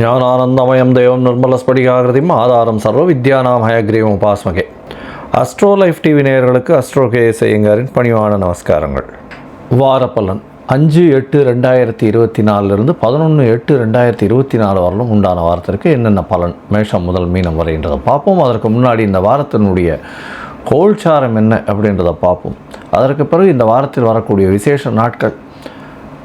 ஞானானந்தமயம் தேவம் நிர்மலஸ்படிகாகிருதியும் ஆதாரம் சர்வ வித்யானாம் ஹயக்ரீவம் உபாஸ்மகே. அஸ்ட்ரோ லைஃப் டிவி நேயர்களுக்கு அஸ்ட்ரோ கே செய்யுங்காரின் பணிவான நமஸ்காரங்கள். வாரப்பலன் அஞ்சு எட்டு ரெண்டாயிரத்தி இருபத்தி நாலுலேருந்து பதினொன்று எட்டு ரெண்டாயிரத்தி இருபத்தி நாலு வரலும் உண்டான வாரத்திற்கு என்னென்ன பலன் மேஷம் முதல் மீனம் வரைன்றதை பார்ப்போம். அதற்கு முன்னாடி இந்த வாரத்தினுடைய கோல்சாரம் என்ன அப்படின்றத பார்ப்போம். அதற்கு பிறகு இந்த வாரத்தில் வரக்கூடிய விசேஷ நாட்கள்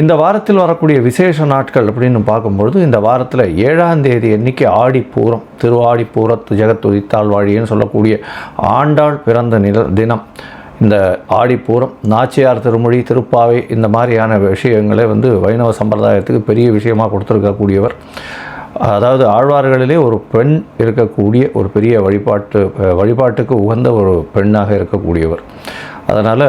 இந்த வாரத்தில் வரக்கூடிய விசேஷ நாட்கள் அப்படின்னு பார்க்கும்பொழுது இந்த வாரத்தில் ஏழாம் தேதி அன்னைக்கு ஆடிப்பூரம் திருவாடிப்பூரத்து ஜெகத்துதித்தாள் வாழின்னு சொல்லக்கூடிய ஆண்டாள் பிறந்த நில தினம். இந்த ஆடிப்பூரம் நாச்சியார் திருமொழி திருப்பாவை இந்த மாதிரியான விஷயங்களை வந்து வைணவ சம்பிரதாயத்துக்கு பெரிய விஷயமாக கொடுத்துருக்கக்கூடியவர். அதாவது ஆழ்வார்களிலே ஒரு பெண் இருக்கக்கூடிய ஒரு பெரிய வழிபாட்டு வழிபாட்டுக்கு உகந்த ஒரு பெண்ணாக இருக்கக்கூடியவர். அதனால்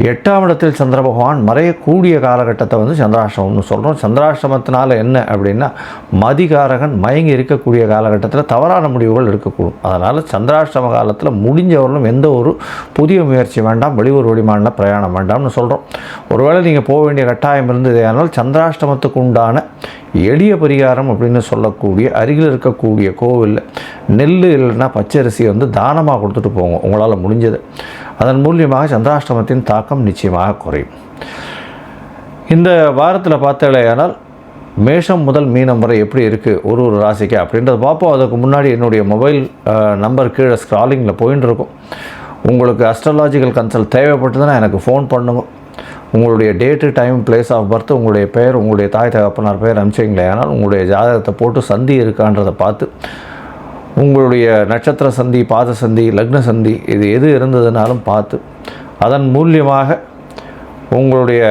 எட்டாம் இடத்தில் சந்திர பகவான் மறையக்கூடிய காலகட்டத்தை வந்து சந்திராஷ்டமம்னு சொல்கிறோம் சந்திராஷ்டமத்தினால என்ன அப்படின்னா மதிகாரகன் மயங்கி இருக்கக்கூடிய காலகட்டத்தில் தவறான முடிவுகள் இருக்கக்கூடும் அதனால் சந்திராஷ்டம காலத்தில் முடிஞ்சவர்களும் எந்த ஒரு புதிய முயற்சி வேண்டாம் வெளியூர் வெளிமாநில பிரயாணம் வேண்டாம்னு சொல்கிறோம் ஒருவேளை நீங்கள் போக வேண்டிய கட்டாயம் இருந்தது ஆனால் சந்திராஷ்டமத்துக்கு உண்டான எளிய பரிகாரம் அப்படின்னு சொல்லக்கூடிய அருகில் இருக்கக்கூடிய கோவிலில் நெல் இல்லைன்னா பச்சரிசி வந்து தானமாக கொடுத்துட்டு போங்க. உங்களால் முடிஞ்சது. அதன் மூலியமாக சந்திராஷ்டமத்தின் தாக்கம் நிச்சயமாக குறையும். இந்த வாரத்தில் பார்த்தாலேயானால் மேஷம் முதல் மீனம் வரை எப்படி இருக்குது ஒரு ஒரு ராசிக்கு அப்படின்றத பார்ப்போம். அதுக்கு முன்னாடி என்னுடைய மொபைல் நம்பர் கீழே ஸ்க்ராலிங்கில் போயின்னு இருக்கும் உங்களுக்கு அஸ்ட்ராலாஜிக்கல் கன்சல்ட் தேவைப்பட்டதுன்னா எனக்கு ஃபோன் பண்ணுங்க. உங்களுடைய date time place of birth உங்களுடைய பெயர் உங்களுடைய தாய் தகப்பனார் பெயர் அனுப்பிச்சிங்களே ஆனால் உங்களுடைய ஜாதகத்தை போட்டு சந்தி இருக்கான்றதை பார்த்து உங்களுடைய நட்சத்திர சந்தி பாத சந்தி லக்ன சந்தி இது எது இருந்ததுனாலும் பார்த்து அதன் மூலியமாக உங்களுடைய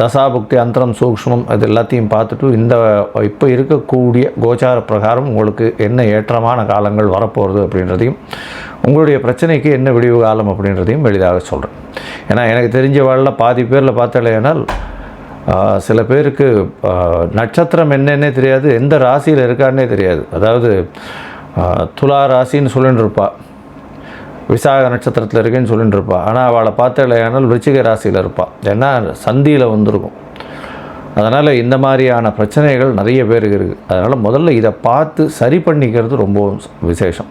தசாபுக்தி அந்தரம் சூக்ஷ்மம் அது எல்லாத்தையும் பார்த்துட்டு இந்த இப்போ இருக்கக்கூடிய கோச்சார பிரகாரம் உங்களுக்கு என்ன ஏற்றமான காலங்கள் வரப்போகிறது அப்படின்றதையும் உங்களுடைய பிரச்சனைக்கு என்ன விடிவு காலம் அப்படின்றதையும் எளிதாக சொல்கிறேன் ஏன்னா எனக்கு தெரிஞ்ச வாழ்ல பாதி பேரில் பார்த்தாலேனால் சில பேருக்கு நட்சத்திரம் என்னன்னே தெரியாது எந்த ராசியில் இருக்கான்னே தெரியாது. அதாவது துலா ராசின்னு சொல்லிட்டு இருப்பாள் விசாக நட்சத்திரத்தில் இருக்கேன்னு சொல்லிட்டு இருப்பாள் ஆனால் அவளை பார்த்த இல்லையானால் ராசியில் இருப்பாள் ஏன்னா சந்தியில் வந்திருக்கும். அதனால் இந்த மாதிரியான பிரச்சனைகள் நிறைய பேருக்கு இருக்குது அதனால் முதல்ல இதை பார்த்து சரி பண்ணிக்கிறது ரொம்பவும் விசேஷம்.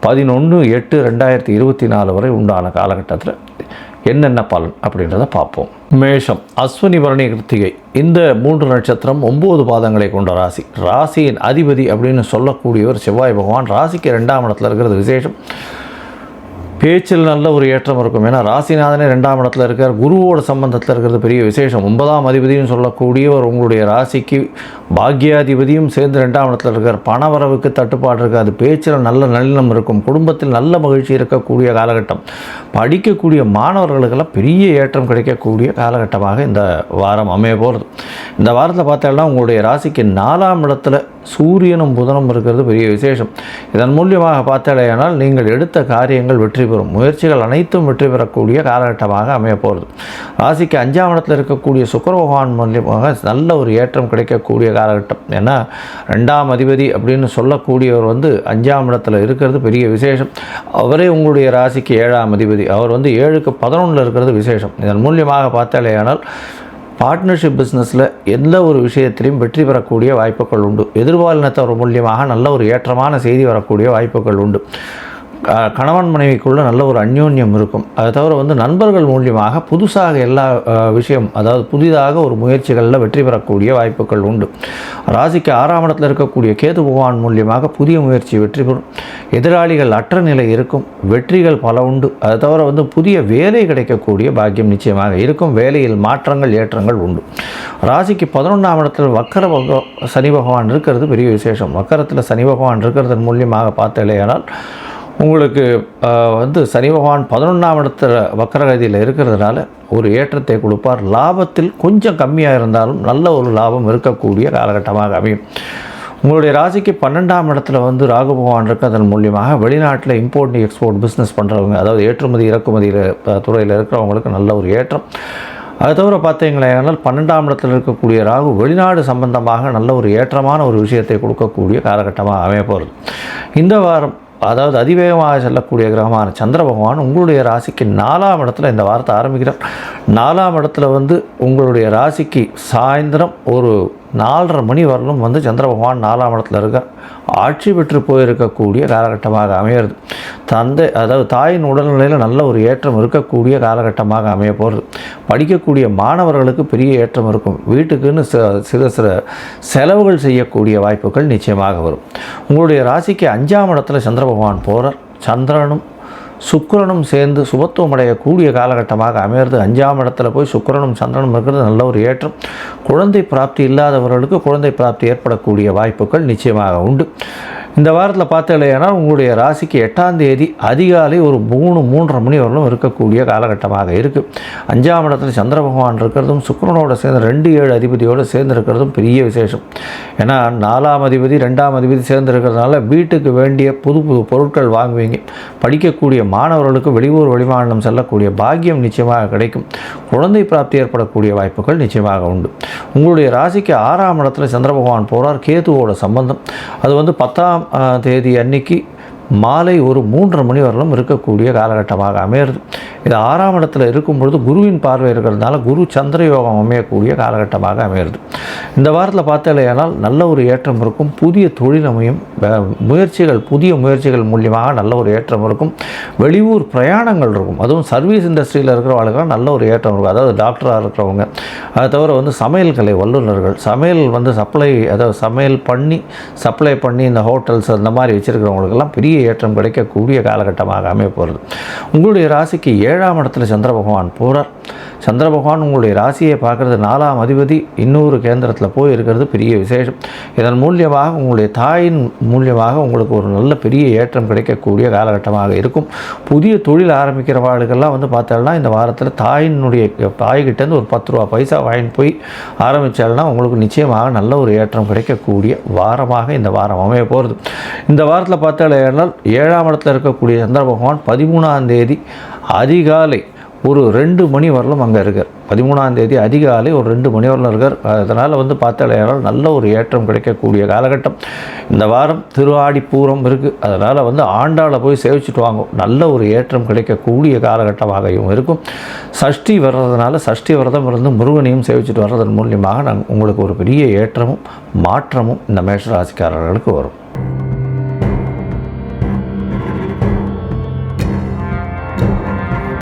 பதினொன்று எட்டு ரெண்டாயிரத்தி இருபத்தி நாலு வரை உண்டான காலகட்டத்தில் என்னென்ன பலன் அப்படின்றத பார்ப்போம். மேஷம் அஸ்வினி பரணி கிருத்திகை. இந்த மூன்று நட்சத்திரம் ஒம்பது பாதங்களை கொண்ட ராசி. ராசியின் அதிபதி அப்படின்னு சொல்லக்கூடியவர் செவ்வாய் பகவான். ராசிக்கு ரெண்டாம் இடத்துல இருக்கிறது விசேஷம். பேச்சில் நல்ல ஒரு ஏற்றம் இருக்கும். ஏன்னா ராசிநாதனே ரெண்டாம் இடத்துல இருக்கார். குருவோட சம்பந்தத்தில் இருக்கிறது பெரிய விசேஷம். ஒன்பதாம் அதிபதியும் சொல்லக்கூடியவர் உங்களுடைய ராசிக்கு பாக்யாதிபதியும் சேர்ந்து ரெண்டாம் இடத்துல இருக்கார். பணவரவுக்கு தட்டுப்பாடு இருக்காது. பேச்சில் நல்ல நல்லினம் இருக்கும். குடும்பத்தில் நல்ல மகிழ்ச்சி இருக்கக்கூடிய காலகட்டம். படிக்கக்கூடிய மாணவர்களுக்கெல்லாம் பெரிய ஏற்றம் கிடைக்கக்கூடிய காலகட்டமாக இந்த வாரம் அமைய போகிறது இந்த வாரத்தில் பார்த்தோம்னா உங்களுடைய ராசிக்கு நாலாம் இடத்துல சூரியனும் புதனும் இருக்கிறது பெரிய விசேஷம். இதன் மூலியமாக பார்த்தாலேயானால் நீங்கள் எடுத்த காரியங்கள் வெற்றி பெறும். முயற்சிகள் அனைத்தும் வெற்றி பெறக்கூடிய காலகட்டமாக அமைய போகிறது ராசிக்கு அஞ்சாம் இடத்தில் இருக்கக்கூடிய சுக்கர பகவான் மூலியமாக நல்ல ஒரு ஏற்றம் கிடைக்கக்கூடிய காலகட்டம். ஏன்னா ரெண்டாம் அதிபதி அப்படின்னு சொல்லக்கூடியவர் வந்து அஞ்சாம் இடத்துல இருக்கிறது பெரிய விசேஷம். அவரே உங்களுடைய ராசிக்கு ஏழாம் அதிபதி. அவர் வந்து ஏழுக்கு பதினொன்றில் இருக்கிறது விசேஷம். இதன் மூலியமாக பார்த்தாலேயானால் பார்ட்னர்ஷிப் பிஸ்னஸில் எந்த ஒரு விஷயத்திலையும் வெற்றி பெறக்கூடிய வாய்ப்புகள் உண்டு. எதிர்பாலினத்தவர் மூலியமாக நல்ல ஒரு ஏற்றமான செய்தி வரக்கூடிய வாய்ப்புகள் உண்டு. கணவன் மனைவிக்குள்ள நல்ல ஒரு அந்யோன்யம் இருக்கும். அதை தவிர வந்து நண்பர்கள் மூலியமாக புதுசாக எல்லா விஷயம் அதாவது புதிதாக ஒரு முயற்சிகளில் வெற்றி பெறக்கூடிய வாய்ப்புகள் உண்டு. ராசிக்கு ஆறாம் இடத்தில் இருக்கக்கூடிய கேது பகவான் மூலியமாக புதிய முயற்சி வெற்றி பெறும். எதிராளிகள் அற்ற நிலை இருக்கும். வெற்றிகள் பல உண்டு. அதை தவிர வந்து புதிய வேலை கிடைக்கக்கூடிய பாக்கியம் நிச்சயமாக இருக்கும். வேலையில் மாற்றங்கள் ஏற்றங்கள் உண்டு. ராசிக்கு பதினொன்றாம் இடத்தில் வக்கர பக சனி பகவான் இருக்கிறது பெரிய விசேஷம். வக்கரத்தில் சனி பகவான் இருக்கிறதன் மூலியமாக பார்த்தலையானால் உங்களுக்கு வந்து சனி பகவான் பதினொன்றாம் இடத்துல வக்கரகதியில் இருக்கிறதுனால ஒரு ஏற்றத்தை கொடுப்பார். லாபத்தில் கொஞ்சம் கம்மியாக இருந்தாலும் நல்ல ஒரு லாபம் இருக்கக்கூடிய காலகட்டமாக அமையும். உங்களுடைய ராசிக்கு பன்னெண்டாம் இடத்துல வந்து ராகு பகவான் இருக்கிறதன் மூலியமாக வெளிநாட்டில் இம்போர்ட் எக்ஸ்போர்ட் பிஸ்னஸ் பண்ணுறவங்க அதாவது ஏற்றுமதி இறக்குமதியில் துறையில் இருக்கிறவங்களுக்கு நல்ல ஒரு ஏற்றம். அது தவிர பார்த்தீங்களேனால் பன்னெண்டாம் இடத்தில் இருக்கக்கூடிய ராகு வெளிநாடு சம்பந்தமாக நல்ல ஒரு ஏற்றமான ஒரு விஷயத்தை கொடுக்கக்கூடிய காலகட்டமாக அமைய போகிறது இந்த வாரம் அதாவது அதிவேகமாக செல்லக்கூடிய கிரகமான சந்திர பகவான் உங்களுடைய ராசிக்கு நாலாம் இடத்துல இந்த வாரத்தை ஆரம்பிக்கிறார். நாலாம் இடத்துல வந்து உங்களுடைய ராசிக்கு சாயந்தரம் ஒரு நாலரை மணி வரலும் வந்து சந்திர பகவான் நாலாம் இடத்துல இருக்க ஆட்சி பெற்று போயிருக்கக்கூடிய காலகட்டமாக அமையிறது. தந்தை அதாவது தாயின் உடல்நிலையில் நல்ல ஒரு ஏற்றம் இருக்கக்கூடிய காலகட்டமாக அமைய போகிறது படிக்கக்கூடிய மாணவர்களுக்கு பெரிய ஏற்றம் இருக்கும். வீட்டுக்குன்னு ச- சில சில செலவுகள் செய்யக்கூடிய வாய்ப்புகள் நிச்சயமாக வரும். உங்களுடைய ராசிக்கு அஞ்சாம் இடத்துல சந்திர பகவான் போகிறார் சந்திரனும் சுக்கரனும் சேர்ந்து சுபத்துவம் அடையக்கூடிய காலகட்டமாக அமையிறது. அஞ்சாம் இடத்துல போய் சுக்கரனும் சந்திரனும் இருக்கிறது நல்ல ஒரு ஏற்றம். குழந்தை பிராப்தி இல்லாதவர்களுக்கு குழந்தை பிராப்தி ஏற்படக்கூடிய வாய்ப்புகள் நிச்சயமாக உண்டு. இந்த வாரத்தில் பார்த்தீங்கன்னா உங்களுடைய ராசிக்கு எட்டாம் தேதி அதிகாலை ஒரு மூணு மூன்றரை மணி வரலும் இருக்கக்கூடிய காலகட்டமாக இருக்குது அஞ்சாம் இடத்துல சந்திர பகவான் இருக்கிறதும் சுக்கரனோட சேர்ந்து ரெண்டு ஏழு அதிபதியோடு சேர்ந்து இருக்கிறதும் பெரிய விசேஷம். ஏன்னா நாலாம் அதிபதி ரெண்டாம் அதிபதி சேர்ந்து இருக்கிறதுனால வீட்டுக்கு வேண்டிய புது புது பொருட்கள் வாங்குவீங்க. படிக்கக்கூடிய மாணவர்களுக்கு வெளியூர் வெளிமாநிலம் செல்லக்கூடிய பாக்கியம் நிச்சயமாக கிடைக்கும். குழந்தை பிராப்தி ஏற்படக்கூடிய வாய்ப்புகள் நிச்சயமாக உண்டு. உங்களுடைய ராசிக்கு ஆறாம் இடத்துல சந்திர பகவான் போகிறார் கேதுவோட சம்பந்தம். அது வந்து பத்தாம் ஆஹ், தேதி அன்னைக்கு மாலை ஒரு மூன்றரை மணி வரலும் இருக்கக்கூடிய காலகட்டமாக அமையிறது இது ஆறாம் இடத்துல இருக்கும் பொழுது குருவின் பார்வை இருக்கிறதுனால குரு சந்திர யோகம் அமையக்கூடிய காலகட்டமாக அமையிறது இந்த வாரத்தில் பார்த்தாலேயானால் நல்ல ஒரு ஏற்றம் இருக்கும். புதிய தொழில் அமையும். முயற்சிகள் புதிய முயற்சிகள் மூலியமாக நல்ல ஒரு ஏற்றம் இருக்கும். வெளியூர் பிரயாணங்கள் இருக்கும். அதுவும் சர்வீஸ் இண்டஸ்ட்ரியில் இருக்கிறவங்களுக்கெல்லாம் நல்ல ஒரு ஏற்றம் இருக்கும். அதாவது டாக்டராக இருக்கிறவங்க. அதை தவிர வந்து சமையல் கலை வல்லுநர்கள். சமையல் வந்து சப்ளை அதாவது சமையல் பண்ணி சப்ளை பண்ணி இந்த ஹோட்டல்ஸ் அந்த மாதிரி வச்சுருக்கிறவங்களுக்கெல்லாம் பெரிய ஏற்றம் கிடைக்கக்கூடிய காலகட்டமாக அமைய போகிறது உங்களுடைய ராசிக்கு ஏழாம் இடத்துல சந்திர பகவான் போகிறார் சந்திர பகவான் உங்களுடைய ராசியை பார்க்குறது நாலாம் அதிபதி இன்னொரு கேந்திரத்தில் போய் இருக்கிறது பெரிய விசேஷம். இதன் மூலியமாக உங்களுடைய தாயின் மூலியமாக உங்களுக்கு ஒரு நல்ல பெரிய ஏற்றம் கிடைக்கக்கூடிய காலகட்டமாக இருக்கும். புதிய தொழில் ஆரம்பிக்கிறவாளுக்கெல்லாம் வந்து பார்த்தோம்னா இந்த வாரத்தில் தாயினுடைய தாய்கிட்டேருந்து ஒரு பத்து ரூபா பைசா வாங்கிட்டு போய் ஆரம்பித்தால்னா உங்களுக்கு நிச்சயமாக நல்ல ஒரு ஏற்றம் கிடைக்கக்கூடிய வாரமாக இந்த வாரம் அமைய போகிறது இந்த வாரத்தில் பார்த்தாலும் ஏழாம் இடத்துல இருக்கக்கூடிய சந்திர பகவான் பதிமூணாம் தேதி அதிகாலை ஒரு ரெண்டு மணி வரலும் அங்கே இருக்கார். பதிமூணாம் தேதி அதிகாலை ஒரு ரெண்டு மணி வரலும் இருக்கார். அதனால் வந்து பார்த்தாலும் நல்ல ஒரு ஏற்றம் கிடைக்கக்கூடிய காலகட்டம். இந்த வாரம் திருவாடி பூரம் இருக்குது அதனால் வந்து ஆண்டாளை போய் சேவிச்சுட்டு வாங்கும் நல்ல ஒரு ஏற்றம் கிடைக்கக்கூடிய காலகட்டமாகவும் இருக்கும். சஷ்டி வர்றதுனால சஷ்டி விரதம் இருந்து முருகனையும் சேவிச்சுட்டு வர்றதன் மூலியமாக நாங்கள் உங்களுக்கு ஒரு பெரிய ஏற்றமும் மாற்றமும் இந்த மேஷராசிக்காரர்களுக்கு வரும்.